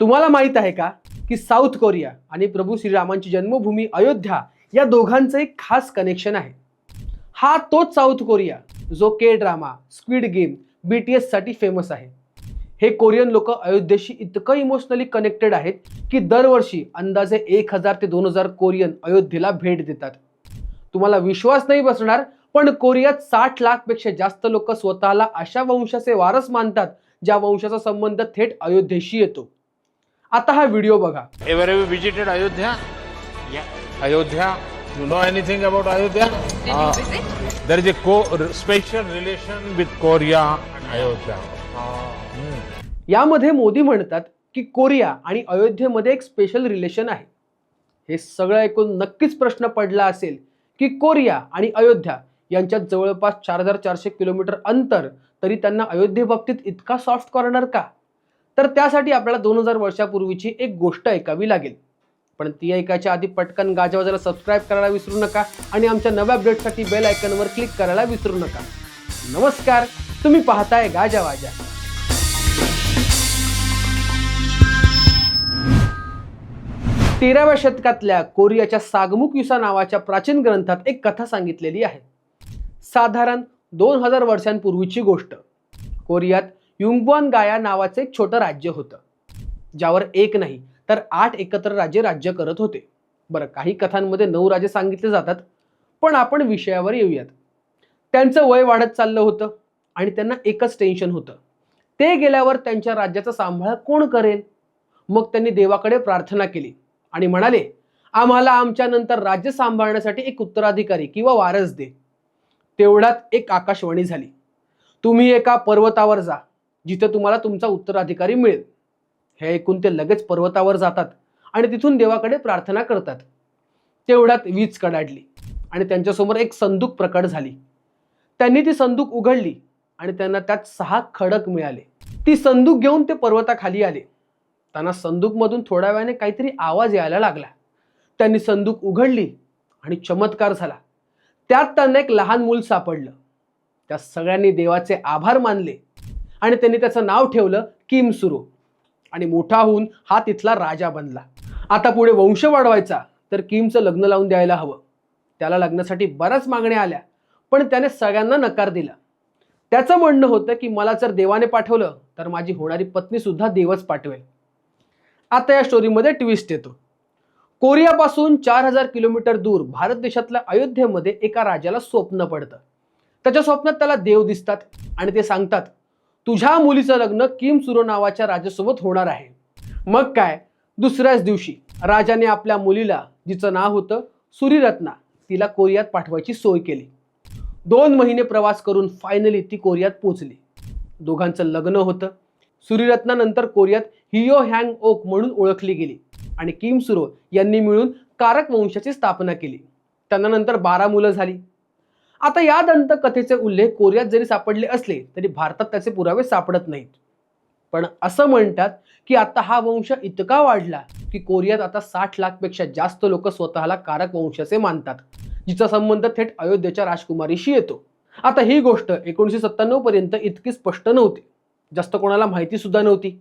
तुम्हाला माहीत आहे का की साऊथ कोरिया आणि प्रभू श्रीरामांची जन्मभूमी अयोध्या या दोघांचं एक खास कनेक्शन आहे. हा तोच साऊथ कोरिया जो K drama squid game B T एससाठी famous आहे. हे कोरियन लोक अयोध्येशी इतकं इमोशनली कनेक्टेड आहेत की दरवर्षी अंदाजे एक हजार ते दोन हजार कोरियन अयोध्येला भेट देतात. तुम्हाला विश्वास नाही बसणार पण कोरियात साठ लाखपेक्षा जास्त लोक स्वतःला अशा वंशाचे वारस मानतात ज्या वंशाचा संबंध थेट अयोध्येशी येतो. आता हा व्हिडिओ बघा know anything about Ayodhya? Did Ah, you visit? there is a co- special relation with Korea and Ayodhya. Hmm. यामध्ये मोदी म्हणतात की कोरिया आणि अयोध्येमध्ये एक स्पेशल रिलेशन आहे हे सगळं ऐकून नक्कीच प्रश्न पडला असेल की कोरिया आणि अयोध्या यांच्यात जवळपास चार हजार चारशे किलोमीटर अंतर तरी त्यांना अयोध्येबाबतीत इतका सॉफ्ट कॉर्नर का तर त्यासाठी आपल्याला दोन हजार वर्षापूर्वीची एक गोष्ट ऐकावी लागेल. पण ती ऐकायच्या आधी पटकन गाजवाजाला सबस्क्राईब करायला विसरू नका आणि आमच्या नव्या अपडेटसाठी बेल आयकनवर क्लिक करायला विसरू नका. नमस्कार तुम्ही पाहताय गाजावाजा तेराव्या शतकातल्या कोरियाच्या सागमुक युसा नावाच्या प्राचीन ग्रंथात एक कथा सांगितलेली आहे. साधारण दोन हजार वर्षांपूर्वीची गोष्ट. कोरियात युंगवान गाया नावाचं एक छोटं राज्य होतं ज्यावर एक नाही तर आठ एकत्र राज्य राज्य करत होते. बरं काही कथांमध्ये नऊ राजे सांगितले जातात पण आपण विषयावर येऊयात. त्यांचं वय वाढत चाललं होतं आणि त्यांना एकच टेन्शन होतं. ते गेल्यावर त्यांच्या राज्याचा सांभाळ कोण करेल? मग त्यांनी देवाकडे प्रार्थना केली आणि म्हणाले आम्हाला आमच्या नंतर राज्य सांभाळण्यासाठी एक उत्तराधिकारी किंवा वारस दे. तेवढ्यात एक आकाशवाणी झाली. तुम्ही एका पर्वतावर जा जिथे तुम्हाला तुमचा उत्तराधिकारी मिळेल. हे ऐकून ते लगेच पर्वतावर जातात आणि तिथून देवाकडे प्रार्थना करतात. तेवढ्यात वीज कडाडली आणि त्यांच्यासमोर एक संदूक प्रकट झाली. त्यांनी ती संदूक उघडली आणि त्यांना त्यात सहा खडक मिळाले. ती संदूक घेऊन ते पर्वताखाली आले. त्यांना संदूकमधून थोड्या वेळाने काहीतरी आवाज यायला लागला. त्यांनी संदूक उघडली आणि चमत्कार झाला. त्यात त्यांना एक लहान मूल सापडलं. त्या सगळ्यांनी देवाचे आभार मानले. आणि त्यांनी त्याचं नाव ठेवलं किम सुरू. आणि मोठा होऊन हा तिथला राजा बनला. आता पुढे वंश वाढवायचा तर किमचं लग्न लावून द्यायला हवं. त्याला लग्नासाठी बऱ्याच मागण्या आल्या पण त्याने सगळ्यांना नकार दिला. त्याचं म्हणणं होतं की मला जर देवाने पाठवलं तर माझी होणारी पत्नी सुद्धा देवच पाठवेल. आता या स्टोरीमध्ये ट्विस्ट येतो. कोरियापासून चार हजार किलोमीटर दूर भारत देशातल्या अयोध्येमध्ये एका राजाला स्वप्न पडतं. त्याच्या स्वप्नात त्याला देव दिसतात आणि ते सांगतात तुझ्या मुलीचं लग्न किम सुरो नावाच्या राजासोबत होणार आहे. मग काय? दुसऱ्याच दिवशी राजाने आपल्या मुलीला जिचं नाव होतं सुरीरत्ना तिला कोरियात पाठवायची सोय केली. दोन महिने प्रवास करून फायनली ती कोरियात पोचली. दोघांचं लग्न होतं. सुरीरत्नानंतर कोरियात हियो हँग ओक म्हणून ओळखली गेली आणि किम सुरो यांनी मिळून कारक वंशाची स्थापना केली. त्यांना नंतर बारा मुलं झाली. आता या दंतकथेचे उल्लेख कोरियात जरी सापडले असले तरी भारतात त्याचे पुरावे सापडत नाहीत. पण असं म्हणतात की आता हा वंश इतका वाढला की कोरियात आता साठ लाखपेक्षा जास्त लोक स्वतःला कारक वंशाचे मानतात जिचा संबंध थेट अयोध्येच्या राजकुमारीशी येतो. आता ही गोष्ट एकोणीसशे सत्त्याण्णव पर्यंत इतकी स्पष्ट नव्हती. जास्त कोणाला माहिती सुद्धा नव्हती.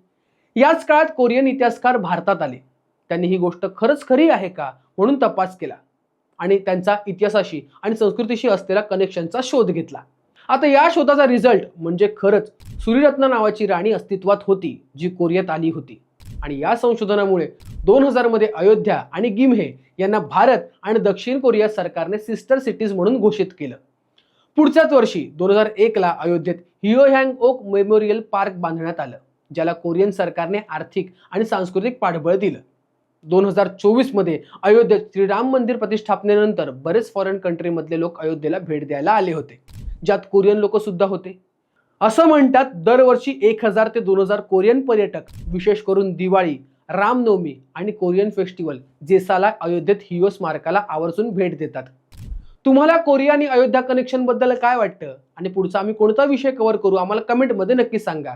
याच काळात कोरियन इतिहासकार भारतात आले. त्यांनी ही गोष्ट खरंच खरी आहे का म्हणून तपास केला. आणि त्यांचा इतिहासाशी आणि संस्कृतीशी असलेला कनेक्शनचा शोध घेतला. आता या शोधाचा रिझल्ट म्हणजे खरंच सूर्यरत्न नावाची राणी अस्तित्वात होती जी कोरियात आली होती. आणि या संशोधनामुळे दोन हजारमध्ये अयोध्या आणि गिम्हे यांना भारत आणि दक्षिण कोरिया सरकारने सिस्टर सिटीज म्हणून घोषित केलं. पुढच्याच वर्षी दोन हजार एकला अयोध्येत Heo Hwang Ok memorial park बांधण्यात आलं ज्याला कोरियन सरकारने आर्थिक आणि सांस्कृतिक पाठबळ दिलं. दोन हजार चोवीसमध्ये अयोध्येत श्रीराम मंदिर प्रतिष्ठापनेनंतर बरेच फॉरेन कंट्रीमधले लोक अयोध्येला भेट द्यायला आले होते. ज्यात कोरियन लोक सुद्धा होते. असं म्हणतात दरवर्षी एक हजार ते दोन हजार कोरियन पर्यटक विशेष करून दिवाळी रामनवमी आणि कोरियन फेस्टिवल जेसाला अयोध्येत हियो स्मारकाला आवर्जून भेट देतात. तुम्हाला कोरिया आणि अयोध्या कनेक्शनबद्दल काय वाटतं? आणि पुढचा आम्ही कोणता विषय कव्हर करू? आम्हाला कमेंटमध्ये नक्की सांगा.